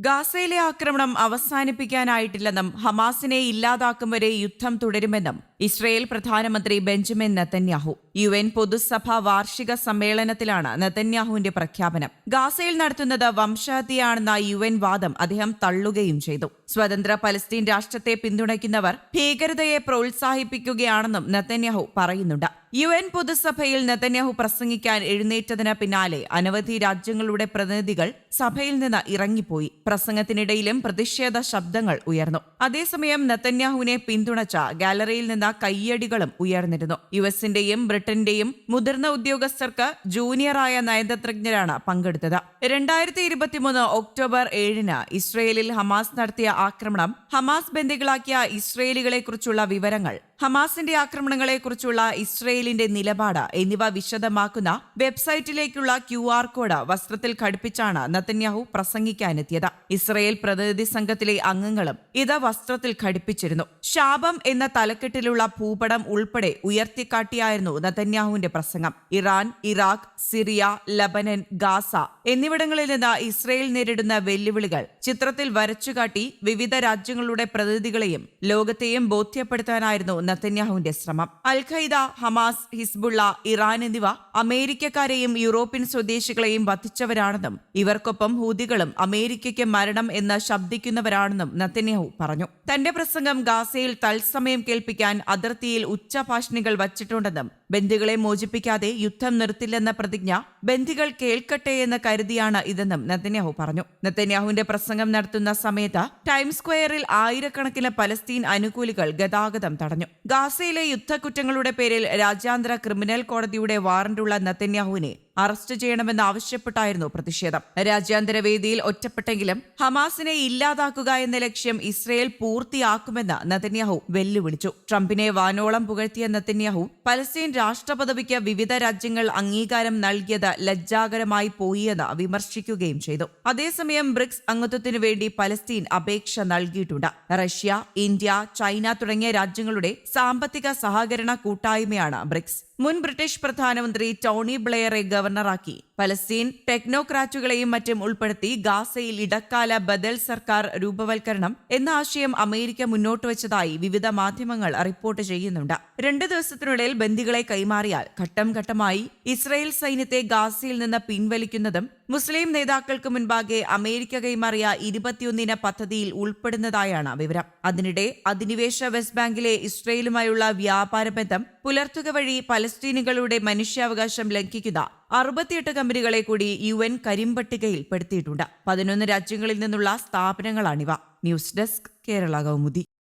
ഗാസയിലെ ആക്രമണം അവസാനിപ്പിക്കാനായിട്ടില്ലെന്നും ഹമാസിനെ ഇല്ലാതാക്കും വരെ യുദ്ധം തുടരുമെന്നും ഇസ്രയേൽ പ്രധാനമന്ത്രി ബെഞ്ചമിൻ നെതന്യാഹു. യു എൻ പൊതുസഭ വാർഷിക സമ്മേളനത്തിലാണ് നെതന്യാഹുവിന്റെ പ്രഖ്യാപനം. ഗാസയിൽ നടത്തുന്നത് വംശഹത്യയാണെന്ന യു എൻ വാദം അദ്ദേഹം തള്ളുകയും ചെയ്തു. സ്വതന്ത്ര പലസ്തീൻ രാഷ്ട്രത്തെ പിന്തുണയ്ക്കുന്നവർ ഭീകരതയെ പ്രോത്സാഹിപ്പിക്കുകയാണെന്നും നെതന്യാഹു പറയുന്നുണ്ട്. യു എൻ പൊതുസഭയിൽ നെതന്യാഹു പ്രസംഗിക്കാൻ എഴുന്നേറ്റതിന് പിന്നാലെ അനവധി രാജ്യങ്ങളുടെ പ്രതിനിധികൾ സഭയിൽ നിന്ന് ഇറങ്ങിപ്പോയി. പ്രസംഗത്തിനിടയിലും പ്രതിഷേധ ശബ്ദങ്ങൾ ഉയർന്നു. അതേസമയം നെതന്യാഹുവിനെ പിന്തുണച്ച ഗാലറിയിൽ നിന്ന് കയ്യടികളും ഉയർന്നിരുന്നു. യു എസിന്റെയും ബ്രിട്ടന്റെയും മുതിർന്ന ഉദ്യോഗസ്ഥർക്ക് ജൂനിയറായ നയതന്ത്രജ്ഞരാണ് പങ്കെടുത്തത്. രണ്ടായിരത്തി ഇരുപത്തിമൂന്ന് ഒക്ടോബർ ഏഴിന് ഇസ്രയേലിൽ ഹമാസ് നടത്തിയ ആക്രമണം ഹമാസ് ബന്ദികളാക്കിയ ഇസ്രയേലികളെക്കുറിച്ചുള്ള വിവരങ്ങൾ ഹമാസിന്റെ ആക്രമണങ്ങളെക്കുറിച്ചുള്ള ഇസ്രയേലിന്റെ നിലപാട് എന്നിവ വിശദമാക്കുന്ന വെബ്സൈറ്റിലേക്കുള്ള ക്യു ആർ കോഡ് വസ്ത്രത്തിൽ ഘടിപ്പിച്ചാണ് നത്തന്യാഹു പ്രസംഗിക്കാനെത്തിയത്. ഇസ്രയേൽ പ്രതിനിധി സംഘത്തിലെ അംഗങ്ങളും ഇത് വസ്ത്രത്തിൽ ഘടിപ്പിച്ചിരുന്നു. ശാപം എന്ന തലക്കെട്ടിലുള്ള ഭൂപടം ഉൾപ്പെടെ ഉയർത്തിക്കാട്ടിയായിരുന്നു നത്തന്യാഹുവിന്റെ പ്രസംഗം. Iran Iraq Syria Lebanon Gaza എന്നിവിടങ്ങളിൽ നിന്ന് ഇസ്രയേൽ നേരിടുന്ന വെല്ലുവിളികൾ ചിത്രത്തിൽ വരച്ചുകാട്ടി വിവിധ രാജ്യങ്ങളുടെ പ്രതിനിധികളെയും ലോകത്തെയും ബോധ്യപ്പെടുത്താനായിരുന്നു നത്തന്യാഹുവിന്റെ ശ്രമം. Al Qaeda Hamas Hezbollah Iran എന്നിവ അമേരിക്കക്കാരെയും യൂറോപ്യൻ സ്വദേശികളെയും വധിച്ചവരാണെന്നും ഇവർക്കൊപ്പം ഹൂതികളും അമേരിക്കയ്ക്ക് മരണം എന്ന് ശബ്ദിക്കുന്നവരാണെന്നും നത്തന്യാഹു പറഞ്ഞു. തന്റെ പ്രസംഗം ഗാസയിൽ തത്സമയം കേൾപ്പിക്കാൻ അതിർത്തിയിൽ ഉച്ചഭാഷണികൾ വച്ചിട്ടുണ്ടെന്നും ബന്ദികളെ മോചിപ്പിക്കാതെ യുദ്ധം നിർത്തില്ലെന്ന പ്രതിജ്ഞ ബന്ധികൾ കേൾക്കട്ടെ എന്ന് കരുതിയാണ് ഇതെന്നും നത്തന്യാഹു പറഞ്ഞു. നത്തന്യാഹുവിന്റെ പ്രസംഗം നടത്തുന്ന സമയത്ത് ടൈംസ് സ്ക്വയറിൽ ആയിരക്കണക്കിന് പലസ്തീൻ അനുകൂലികൾ ഗതാഗതം തടഞ്ഞു. ഗാസയിലെ യുദ്ധക്കുറ്റങ്ങളുടെ പേരിൽ രാജ്യാന്തര ക്രിമിനൽ കോടതിയുടെ വാറന്റുള്ള നെതന്യാഹുവിനെ അറസ്റ്റ് ചെയ്യണമെന്ന് ആവശ്യപ്പെട്ടായിരുന്നു പ്രതിഷേധം. രാജ്യാന്തര വേദിയിൽ ഒറ്റപ്പെട്ടെങ്കിലും ഹമാസിനെ ഇല്ലാതാക്കുക എന്ന ലക്ഷ്യം ഇസ്രയേൽ പൂർത്തിയാക്കുമെന്ന് നതന്യാഹു വെല്ലുവിളിച്ചു. ട്രംപിനെ വാനോളം പുകഴ്ത്തിയ നതന്യാഹു പലസ്തീൻ രാഷ്ട്രപദവിക്ക് വിവിധ രാജ്യങ്ങൾ അംഗീകാരം നൽകിയത് ലജ്ജാകരമായി പോയിയെന്ന് വിമർശിക്കുകയും ചെയ്തു. അതേസമയം ബ്രിക്സ് അംഗത്വത്തിനു വേണ്ടി പലസ്തീൻ അപേക്ഷ നൽകിയിട്ടുണ്ട്. റഷ്യ ഇന്ത്യ ചൈന തുടങ്ങിയ രാജ്യങ്ങളുടെ സാമ്പത്തിക സഹകരണ കൂട്ടായ്മയാണ് ബ്രിക്സ്. മുൻ ബ്രിട്ടീഷ് പ്രധാനമന്ത്രി ടോണി ബ്ലെയറെ ഗവർണറാക്കി. പലസ്തീൻ ടെക്നോക്രാറ്റുകളെയും മറ്റും ഉൾപ്പെടുത്തി ഗാസയിൽ ഇടക്കാല ബദൽ സർക്കാർ രൂപവൽക്കരണം എന്ന ആശയം അമേരിക്ക മുന്നോട്ട് വച്ചതായി വിവിധ മാധ്യമങ്ങൾ റിപ്പോർട്ട് ചെയ്യുന്നുണ്ട്. രണ്ട് ദിവസത്തിനുള്ളിൽ ബന്ദികളെ കൈമാറിയാൽ ഘട്ടം ഘട്ടമായി ഇസ്രായേൽ സൈന്യത്തെ ഗാസയിൽ നിന്ന് പിൻവലിക്കുന്നതും മുസ്ലിം നേതാക്കൾക്ക് മുൻപാകെ അമേരിക്ക കൈമാറിയ ഇരുപത്തിയൊന്നിന പദ്ധതിയിൽ ഉൾപ്പെടുന്നതായാണ് വിവരം. അതിനിടെ അധിനിവേശ വെസ്റ്റ് ബാങ്കിലെ ഇസ്രയേലുമായുള്ള വ്യാപാര ബന്ധം പുലർത്തുക വഴി പലസ്തീനുകളുടെ മനുഷ്യാവകാശം ലംഘിക്കുന്ന അറുപത്തിയെട്ട് കമ്പനികളെ കൂടി യു എൻ കരിമ്പട്ടികയിൽ പെടുത്തിയിട്ടുണ്ട് പതിനൊന്ന് രാജ്യങ്ങളിൽ നിന്നുള്ള സ്ഥാപനങ്ങളാണിവ. News desk Kerala Kaumudi.